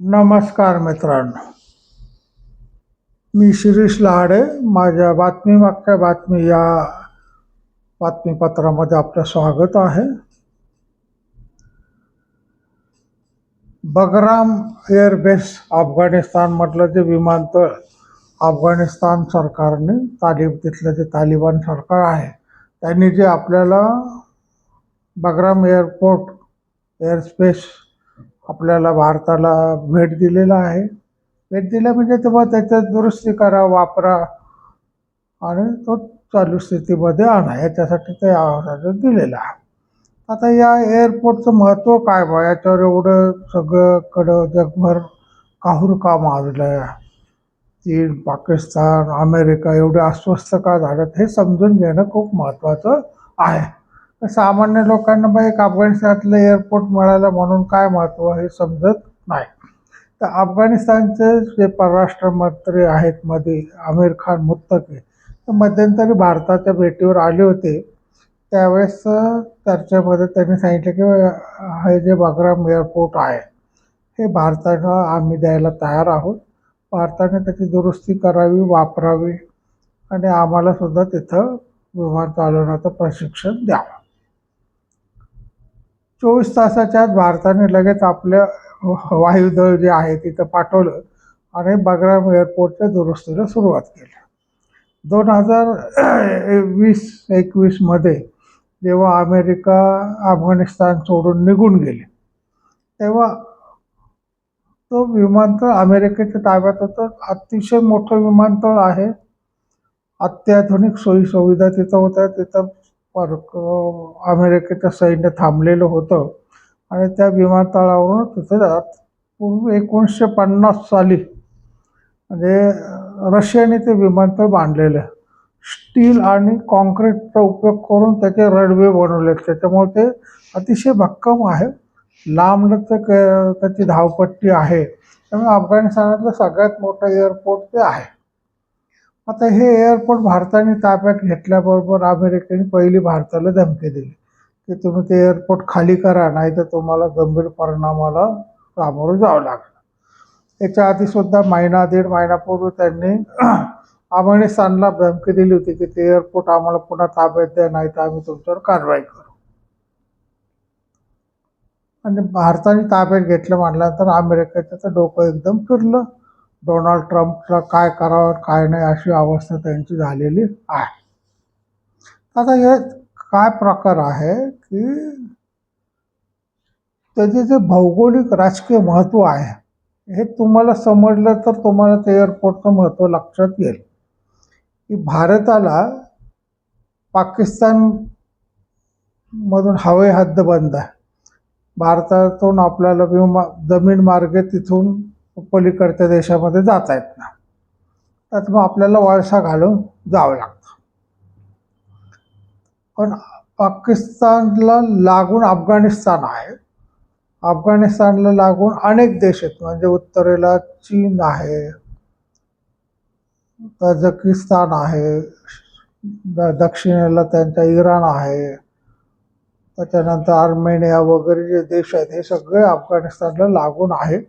नमस्कार मित्रांनो. मी शिरीष लहाडे माझ्या बातमी मागच्या बातमी या बातमीपत्रामध्ये आपलं स्वागत आहे. बगराम एअरबेस अफगाणिस्तानमधलं जे विमानतळ अफगाणिस्तान सरकारने तालिब तिथलं जे तालिबान सरकार आहे त्यांनी जे आपल्याला बगराम एअरपोर्ट एअरस्पेस आपल्याला भारताला भेट दिलेला आहे. भेट दिला म्हणजे तेव्हा त्याच्यात दुरुस्ती करा वापरा. आणि तो चालू स्थितीमध्ये आणा. याच्यासाठी ते आवाज दिलेला आहे. आता या एअरपोर्टचं महत्त्व काय बा? याच्यावर एवढं सगळंकडं जगभर काहूर का माजलं चीन पाकिस्तान अमेरिका एवढे अस्वस्थ का झालं? हे समजून घेणं खूप महत्त्वाचं आहे. सामान्य लोकांना बा एक अफगाणिस्तानातलं एअरपोर्ट मिळालं म्हणून काय महत्त्व हे समजत नाही. तर अफगाणिस्तानचे जे परराष्ट्र मंत्री आहेत मध्ये आमिर खान मुत्तकी तर मध्यंतरी भारताच्या भेटीवर आले होते. त्यावेळेस चर्चेमध्ये त्यांनी सांगितलं की हे जे बगराम एअरपोर्ट आहे हे भारताला आम्ही द्यायला तयार आहोत. भारताने त्याची दुरुस्ती करावी वापरावी आणि आम्हाला सुद्धा तिथं विमान चालवण्याचं प्रशिक्षण द्यावं. चोवीस तासाच्या आत भारताने लगेच आपलं वायुदळ जे आहे तिथं पाठवलं आणि बगराम एअरपोर्टच्या दुरुस्तीला सुरुवात केली. दोन हजार वीस एकवीसमध्ये जेव्हा अमेरिका अफगाणिस्तान सोडून निघून गेले तेव्हा तो विमानतळ अमेरिकेच्या ताब्यात होतं. अतिशय मोठं विमानतळ आहे. अत्याधुनिक सोयीसुविधा तिथं होत्या. तिथं पर अमेरिकेचं सैन्य थांबलेलं होतं. आणि त्या विमानतळावरून तिथं जात पूर्वी एकोणीसशे पन्नास साली म्हणजे रशियाने ते विमानतळ बांधलेलं. आहे स्टील आणि कॉन्क्रीटचा उपयोग करून त्याचे रडवे बनवले. त्याच्यामुळे ते अतिशय भक्कम आहे. लांबलचक त्याची धावपट्टी आहे. त्यामुळे अफगाणिस्तानातलं सगळ्यात मोठं एअरपोर्ट ते आहे. आता हे एअरपोर्ट भारताने ताब्यात घेतल्याबरोबर अमेरिकेने पहिली भारताला धमकी दिली. की तुम्ही ते एअरपोर्ट खाली करा नाही तर तुम्हाला गंभीर परिणामाला सामोरं जावं लागलं. याच्या आधीसुद्धा महिना दीड महिन्यापूर्वी त्यांनी अफगाणिस्तानला धमकी दिली होती की ते एअरपोर्ट आम्हाला पुन्हा ताब्यात द्या नाही तर आम्ही तुमच्यावर कारवाई करू. आणि भारताने ताब्यात घेतलं म्हटल्यानंतर अमेरिकेचं तर डोकं एकदम फिरलं. डोनाल्ड ट्रम्पला काय करावं काय नाही अशी अवस्था त्यांची झालेली आहे. आता हे काय प्रकार आहे की त्याचे जे भौगोलिक राजकीय महत्त्व आहे हे तुम्हाला समजलं तर तुम्हाला ते एअरपोर्टचं महत्त्व लक्षात येईल. की भारताला पाकिस्तान मधून हवाई हद्दबंद आहे. भारतातून आपल्याला विमा जमीन मार्गे तिथून पलीकडच्या देशामध्ये जाता येत ना त्यात मग आपल्याला वळसा घालून जावं लागतं. पण पाकिस्तानला लागून अफगाणिस्तान आहे. अफगाणिस्तानला लागून अनेक देश आहेत. म्हणजे उत्तरेला चीन आहे तजकिस्तान आहे दक्षिणेला त्यांचा इराण आहे. त्याच्यानंतर आर्मेनिया वगैरे जे देश आहेत हे सगळे अफगाणिस्तानला लागून आहेत.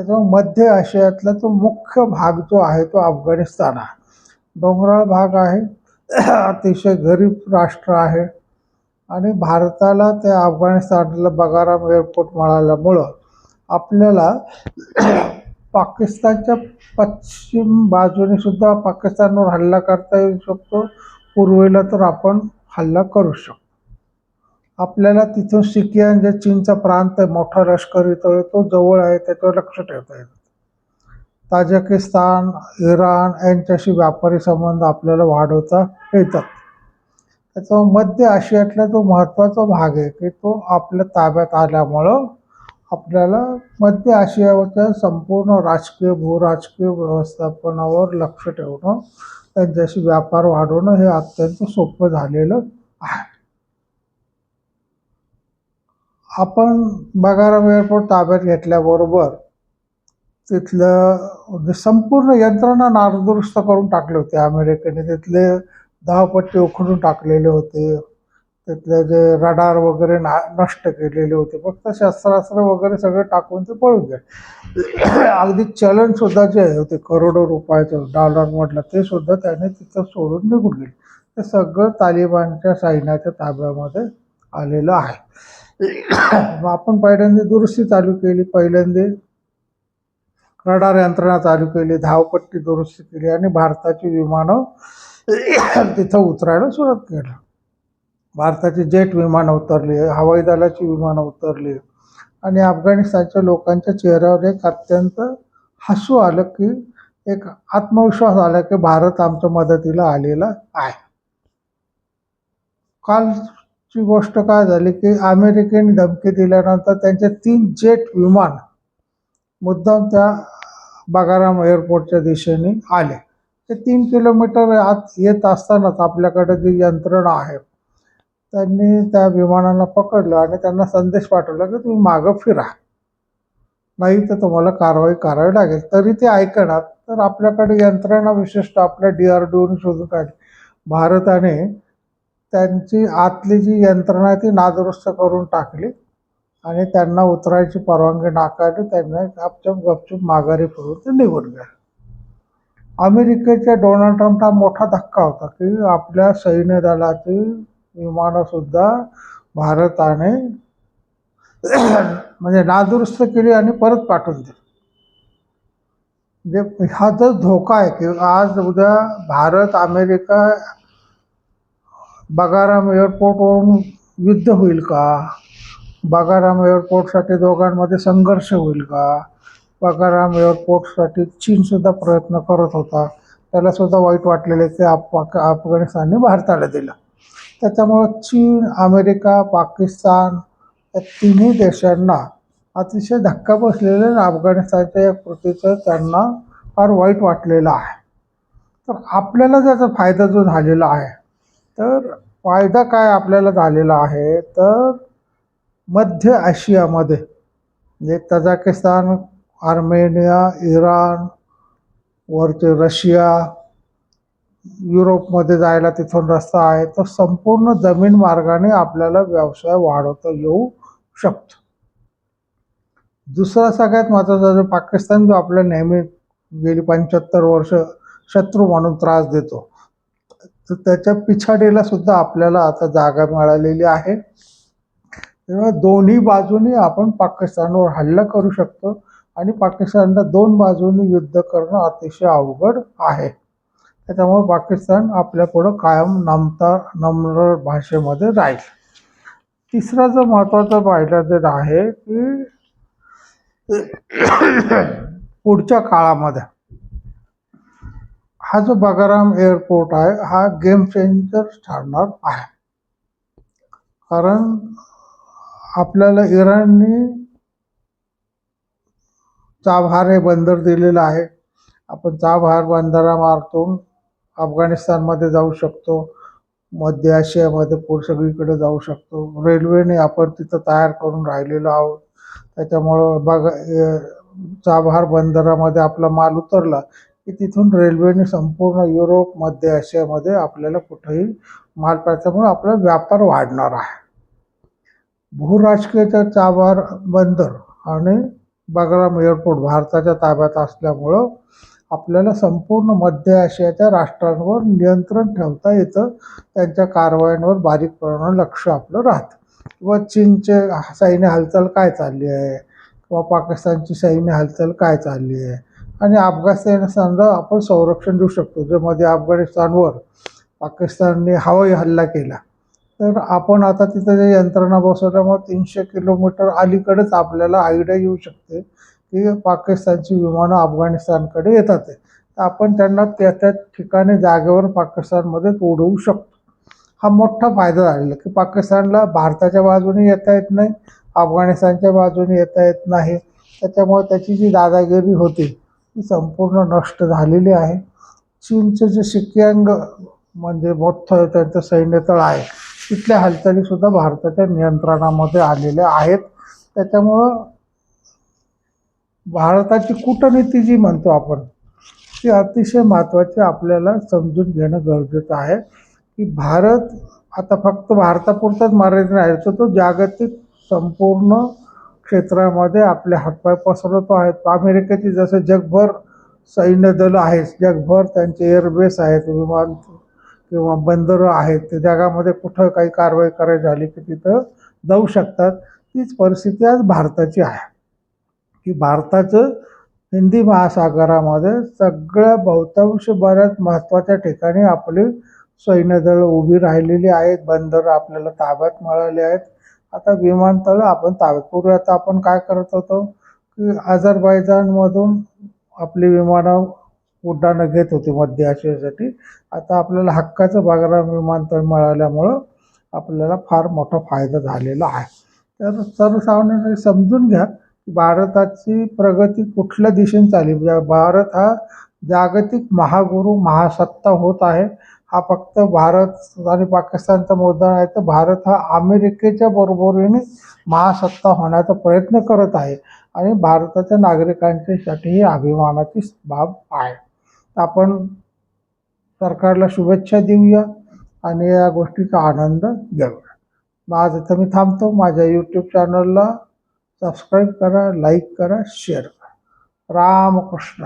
त्याच्यामुळे मध्य आशियातला तो मुख्य भाग जो आहे तो अफगाणिस्तान आहे. डोंगराळ भाग आहे अतिशय गरीब राष्ट्र आहे आणि भारताला त्या अफगाणिस्तानला बगाराम एअरपोर्ट मिळाल्यामुळं आपल्याला पाकिस्तानच्या पश्चिम बाजूने सुद्धा पाकिस्तानवर हल्ला करता येऊ शकतो. पूर्वेला तर आपण हल्ला करू शकतो. आपल्याला तिथून सिकियान जे चीनचा प्रांत आहे मोठा लष्करी तळ तो जवळ आहे त्याच्यावर लक्ष ठेवता येतं. ताजकिस्तान इराण यांच्याशी व्यापारी संबंध आपल्याला वाढवता येतात. त्याचा मध्य आशियातला जो महत्त्वाचा भाग आहे की तो आपल्या ताब्यात आल्यामुळं आपल्याला मध्य आशियाच्या संपूर्ण राजकीय भूराजकीय व्यवस्थापनावर लक्ष ठेवणं त्यांच्याशी व्यापार वाढवणं हे अत्यंत सोपं झालेलं आहे आपण बगाराम एअरपोर्ट ताब्यात घेतल्याबरोबर तिथलं म्हणजे संपूर्ण यंत्रणा नारदुरुस्त करून टाकले होते अमेरिकेने. तिथले धावपट्टी उखडून टाकलेले होते. तिथले जे रडार वगैरे ना नष्ट केलेले होते. फक्त शस्त्रास्त्र वगैरे सगळे टाकून ते पळून गेले. अगदी चलनसुद्धा जे होते करोडो रुपयाचं डॉलरमधलं ते सुद्धा त्याने तिथं सोडून निघून गेले. ते सगळं तालिबानच्या सैन्याच्या ताब्यामध्ये आलेलं आहे. आपण पहिल्यांदा दुरुस्ती चालू केली पहिल्यांदा रडार यंत्रणा चालू केली धावपट्टी दुरुस्ती केली आणि भारताची विमानं तिथं उतरायला सुरुवात केलं. भारताची जेट विमानं उतरली हवाई दलाची विमानं उतरली आणि अफगाणिस्तानच्या लोकांच्या चेहऱ्यावर एक अत्यंत हसू आलं की एक आत्मविश्वास आला की भारत आमच्या मदतीला आलेला आहे. काल ची गोष्ट काय झाली की अमेरिकेने धमकी दिल्यानंतर त्यांचे तीन जेट विमान मुद्दाम त्या बागाराम एअरपोर्टच्या दिशेने आले. ते तीन किलोमीटर आत येत असतानाच आपल्याकडे जी यंत्रणा आहे त्यांनी त्या विमानांना पकडलं आणि त्यांना संदेश पाठवला की तुम्ही मागं फिरा. नाही तर तुम्हाला कारवाई करावी लागेल. तरी ते ऐकणार तर आपल्याकडे यंत्रणा विशिष्ट आपल्या डी आर डीओने शोधून काढली. भारताने त्यांची आतली जी यंत्रणा आहे ती नादुरुस्त करून टाकली आणि त्यांना उतरायची परवानगी नाकारली. त्यांना गपचप गपचूप माघारी फिरून ते निघून गेले. अमेरिकेच्या डोनाल्ड ट्रम्प हा मोठा धक्का होता की आपल्या सैन्य दलाची विमानंसुद्धा भारताने म्हणजे नादुरुस्त केली आणि परत पाठवून दिली. म्हणजे हा जो धोका आहे की आज उद्या भारत अमेरिका बगाराम एअरपोर्टवरून युद्ध होईल का? बगाराम एअरपोर्टसाठी दोघांमध्ये संघर्ष होईल का? बगाराम एअरपोर्टसाठी चीनसुद्धा प्रयत्न करत होता. त्यालासुद्धा वाईट वाटलेले ते आप अफगाणिस्तानने भारताला दिलं. त्याच्यामुळं चीन अमेरिका पाकिस्तान या तिन्ही देशांना अतिशय धक्का बसलेलं आणि अफगाणिस्तानच्या या कृतीचं त्यांना फार वाईट वाटलेलं आहे. तर आपल्याला त्याचा फायदा जो झालेला आहे तर फायदा काय आपल्याला झालेला आहे? तर मध्य आशियामध्ये म्हणजे तजाकिस्तान आर्मेनिया इराण वरचे रशिया युरोपमध्ये जायला तिथून रस्ता आहे. तर संपूर्ण जमीन मार्गाने आपल्याला व्यवसाय वाढवता येऊ शकतो. दुसरा सगळ्यात महत्त्वाचा जो पाकिस्तान जो आपल्या नेहमी गेली पंच्याहत्तर वर्ष शत्रू म्हणून त्रास देतो तर त्याच्या पिछाडीला सुद्धा आपल्याला आता जागा मिळालेली आहे. तेव्हा दोन्ही बाजूनी आपण पाकिस्तानवर हल्ला करू शकतो आणि पाकिस्तानला दोन बाजूनी युद्ध करणं अतिशय अवघड आहे. त्याच्यामुळे पाकिस्तान आपल्यापुढं कायम नमता नम्र भाषेमध्ये राहील. तिसरा जो महत्त्वाचा पाहिला तर आहे की पुढच्या काळामध्ये हा जो बगाराम एअरपोर्ट आहे हा गेम चेंजर ठरणार आहे. कारण आपल्याला इराणने चाबहार हे बंदर दिलेलं आहे. आपण चाबहार बंदरामार्फतून अफगाणिस्तानमध्ये जाऊ शकतो मध्य आशियामध्ये पूर सगळीकडे जाऊ शकतो. रेल्वेने आपण तिथं तयार करून राहिलेलो आहोत. त्याच्यामुळं बघ चाबहार बंदरामध्ये आपला माल उतरला. की तिथून रेल्वेने संपूर्ण युरोप मध्य आशियामध्ये आपल्याला कुठेही माल त्याच्यामुळे आपला व्यापार वाढणार आहे. भूराजकीयच्या चाबार बंदर आणि बगराम एअरपोर्ट भारताच्या ताब्यात असल्यामुळं आपल्याला संपूर्ण मध्य आशियाच्या राष्ट्रांवर नियंत्रण ठेवता येतं. त्यांच्या कारवायांवर बारीक प्रमाणात लक्ष आपलं राहतं. किंवा चीनचे सैन्य हालचाल काय चालली आहे? किंवा पाकिस्तानची सैन्य हालचाल काय चालली आहे? आणि अफगाणिस्तानला आपण संरक्षण देऊ शकतो. जे मध्ये अफगाणिस्तानवर पाकिस्तानने हवाई हल्ला केला. तर आपण आता तिथं जे यंत्रणा बसवल्यामुळे तीनशे किलोमीटर अलीकडेच आपल्याला आयडिया येऊ शकते की पाकिस्तानची विमानं अफगाणिस्तानकडे येतात. आहे तर आपण त्यांना त्या त्या ठिकाणी जागेवर पाकिस्तानमध्ये उडवू शकतो. हा मोठा फायदा झालेला की पाकिस्तानला भारताच्या बाजूने येता येत नाही अफगाणिस्तानच्या बाजूने येता येत नाही. त्याच्यामुळे त्याची जी दादागिरी होती ती संपूर्ण नष्ट झालेली आहे. चीनचे जे शिक्यांग म्हणजे मोठं त्यांचं सैन्यतळ आहे तिथल्या हालचालीसुद्धा भारताच्या नियंत्रणामध्ये आलेल्या आहेत. त्याच्यामुळं भारताची कूटनीती जी म्हणतो आपण ती अतिशय महत्त्वाची आपल्याला समजून घेणं गरजेचं आहे की भारत आता फक्त भारतापुरताच मर्यादित नाही तर तो जागतिक संपूर्ण क्षेत्रामध्ये आपले हातपाय पसरवतो आहेत. अमेरिकेची जसं जगभर सैन्य दल आहेत जगभर त्यांचे एअरबेस आहेत विमान किंवा बंदरं आहेत. ते जगामध्ये कुठं काही कारवाई करायची झाली की तिथं जाऊ शकतात तीच परिस्थिती आज भारताची आहे. की भारताचं हिंदी महासागरामध्ये सगळ्या बहुतांश बऱ्याच महत्त्वाच्या ठिकाणी आपली सैन्यदळ उभी राहिलेली आहेत बंदरं आपल्याला ताब्यात मिळाली आहेत. आता विमानतळ आपण तात्पूर्वी आता आपण काय करत होतो? की अझरबैजानमधून आपली विमानं उड्डाणं घेत होती मध्य आशियासाठी. आता आपल्याला हक्काचं बागरा विमानतळ मिळाल्यामुळं आपल्याला फार मोठा फायदा झालेला आहे. तर सर्वसामान्यांनी समजून घ्या की भारताची प्रगती कुठल्या दिशेने चालली? भारत हा जागतिक महागुरू महासत्ता होत आहे. हा फक्त भारत आणि पाकिस्तानचा मुद्दा नाही तर भारत हा अमेरिकेच्या बरोबरीने महासत्ता होण्याचा प्रयत्न करत आहे. आणि भारताच्या नागरिकांच्यासाठी ही अभिमानाची बाब आहे. आपण सरकारला शुभेच्छा देऊया आणि या गोष्टीचा आनंद घेऊया. मग आज मी थांबतो. माझ्या यूट्यूब चॅनलला सबस्क्राईब करा लाईक करा शेअर करा. रामकृष्ण